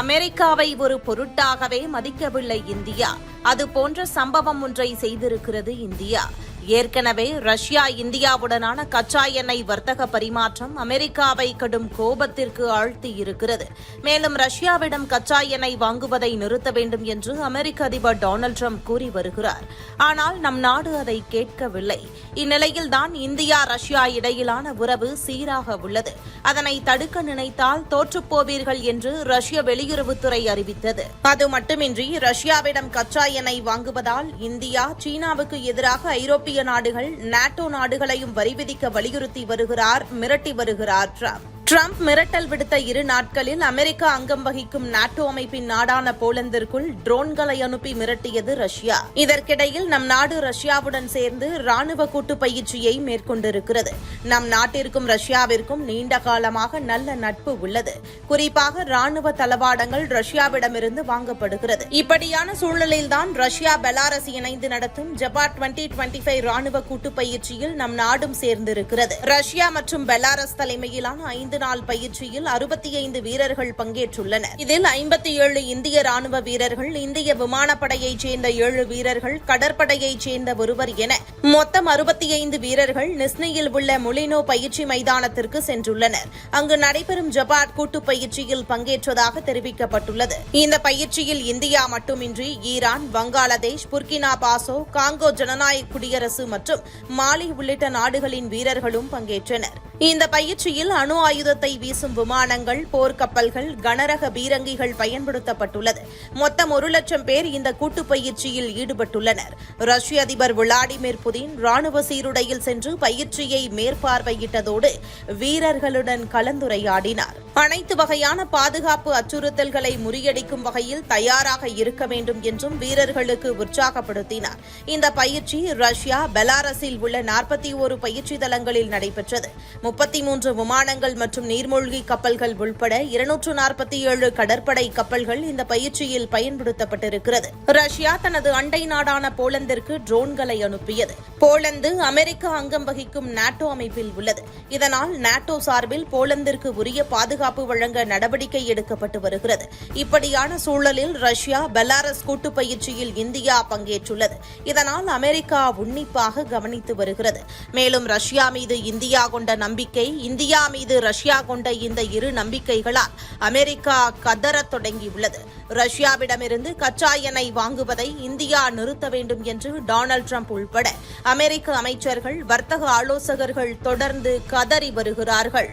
அமெரிக்காவை ஒரு பொருட்டாகவே மதிக்கவில்லை இந்தியா. அது போன்ற சம்பவம் ஒன்றை செய்திருக்கிறது இந்தியா. ஏற்கனவே ரஷ்யா இந்தியாவுடனான கச்சா எண்ணெய் வர்த்தக பரிமாற்றம் அமெரிக்காவை கடும் கோபத்திற்கு ஆழ்த்தி இருக்கிறது மேலும் ரஷ்யாவிடம் கச்சா எண்ணெய் வாங்குவதை நிறுத்த வேண்டும் என்று அமெரிக்க அதிபர் டொனால்டு ட்ரம்ப் கூறி வருகிறார். ஆனால் நம் நாடு அதை கேட்கவில்லை. இந்நிலையில்தான் இந்தியா ரஷ்யா இடையிலான உறவு சீராக உள்ளது. அதனை தடுக்க நினைத்தால் தோற்றுப்போவீர்கள் என்று ரஷ்ய வெளியுறவுத்துறை அறிவித்தது. அது மட்டுமின்றி ரஷ்யாவிடம் கச்சா எண்ணெய் வாங்குவதால் இந்தியா சீனாவுக்கு எதிராக ஐரோப்பிய நாடுகள் நாட்டோ நாடுகளையும் வரி விதிக்க வலியுறுத்தி வருகிறார் மிரட்டி வருகிறார் டிரம்ப். ட்ரம்ப் மிரட்டல் விடுத்த இரு நாட்களில் அமெரிக்கா அங்கம் வகிக்கும் நாட்டோ அமைப்பின் நாடான போலந்திற்குள் ட்ரோன்களை அனுப்பி மிரட்டியது ரஷ்யா. இதற்கிடையில் நம் நாடு ரஷ்யாவுடன் சேர்ந்து ராணுவ கூட்டு பயிற்சியை மேற்கொண்டிருக்கிறது. நம் நாட்டிற்கும் ரஷ்யாவிற்கும் நீண்ட காலமாக நல்ல நட்பு உள்ளது. குறிப்பாக ராணுவ தளவாடங்கள் ரஷ்யாவிடமிருந்து வாங்கப்படுகிறது. இப்படியான சூழலில்தான் ரஷ்யா பெலாரஸ் இணைந்து நடத்தும் ஜபா டுவெண்டி டுவெண்டி ஃபைவ் ராணுவ கூட்டு பயிற்சியில் நம் நாடும் சேர்ந்திருக்கிறது. ரஷ்யா மற்றும் பெலாரஸ் தலைமையிலான ஐந்து நாள் பயிற்சியில் அறுபத்தி ஐந்து வீரர்கள் பங்கேற்றுள்ளனர். இதில் ஐம்பத்தி ஏழு இந்திய ராணுவ வீரர்கள் இந்திய விமானப்படையைச் சேர்ந்த ஏழு வீரர்கள் கடற்படையைச் சேர்ந்த ஒருவர் என மொத்தம் அறுபத்தி ஐந்து வீரர்கள் நிஸ்னியில் உள்ள முலினோ பயிற்சி மைதானத்திற்கு சென்றுள்ளனர். அங்கு நடைபெறும் ஜபாட் கூட்டு பயிற்சியில் பங்கேற்றதாக தெரிவிக்கப்பட்டுள்ளது. இந்த பயிற்சியில் இந்தியா மட்டுமின்றி Iran Bangladesh Burkina Faso Congo ஜனநாயக குடியரசு மற்றும் மாலி உள்ளிட்ட நாடுகளின் வீரர்களும் பங்கேற்றனர். இந்த பயிற்சியில் அணு ஆயுதத்தை வீசும் விமானங்கள் போர்க்கப்பல்கள் கனரக பீரங்கிகள் பயன்படுத்தப்பட்டுள்ளது. மொத்தம் ஒரு லட்சம் பேர் இந்த கூட்டு பயிற்சியில் ஈடுபட்டுள்ளனர். ரஷ்ய அதிபர் விளாடிமிர் புதின் ராணுவ சீருடையில் சென்று பயிற்சியை மேற்பார்வையிட்டதோடு வீரர்களுடன் கலந்துரையாடினார். அனைத்து வகையான பாதுகாப்பு அச்சுறுத்தல்களை முறியடிக்கும் வகையில் தயாராக இருக்க வேண்டும் என்றும் வீரர்களுக்கு உற்சாகப்படுத்தினார். இந்த பயிற்சி ரஷ்யா பெலாரஸில் உள்ள நாற்பத்தி ஒரு பயிற்சி தளங்களில் நடைபெற்றது. முப்பத்தி மூன்று விமானங்கள் மற்றும் நீர்மூழ்கி கப்பல்கள் உள்பட இருநூற்று நாற்பத்தி ஏழு கடற்படை கப்பல்கள் இந்த பயிற்சியில் பயன்படுத்தப்பட்டிருக்கிறது. ரஷ்யா தனது அண்டை நாடான போலந்திற்கு ட்ரோன்களை அனுப்பியது. போலந்து அமெரிக்கா அங்கம் வகிக்கும் நாட்டோ அமைப்பில் உள்ளது. இதனால் நாட்டோ சார்பில் போலந்திற்கு உரிய பாதுகாப்பு பாதுகாப்பு வழங்க நடவடிக்கை எடுக்கப்பட்டு வருகிறது. இப்படியான சூழலில் ரஷ்யா பெலாரஸ் கூட்டு பயிற்சியில் இந்தியா பங்கேற்றுள்ளது. இதனால் அமெரிக்கா உன்னிப்பாக கவனித்து வருகிறது. மேலும் ரஷ்யா மீது இந்தியா கொண்ட நம்பிக்கை இந்தியா மீது ரஷ்யா கொண்ட இந்த இரு நம்பிக்கைகளால் அமெரிக்கா கதறத் தொடங்கியுள்ளது. ரஷ்யாவிடமிருந்து கச்சா எண்ணெய் வாங்குவதை இந்தியா நிறுத்த வேண்டும் என்று டொனால்டு ட்ரம்ப் உள்பட அமெரிக்க அமைச்சர்கள் வர்த்தக ஆலோசகர்கள் தொடர்ந்து கதறி வருகிறார்கள்.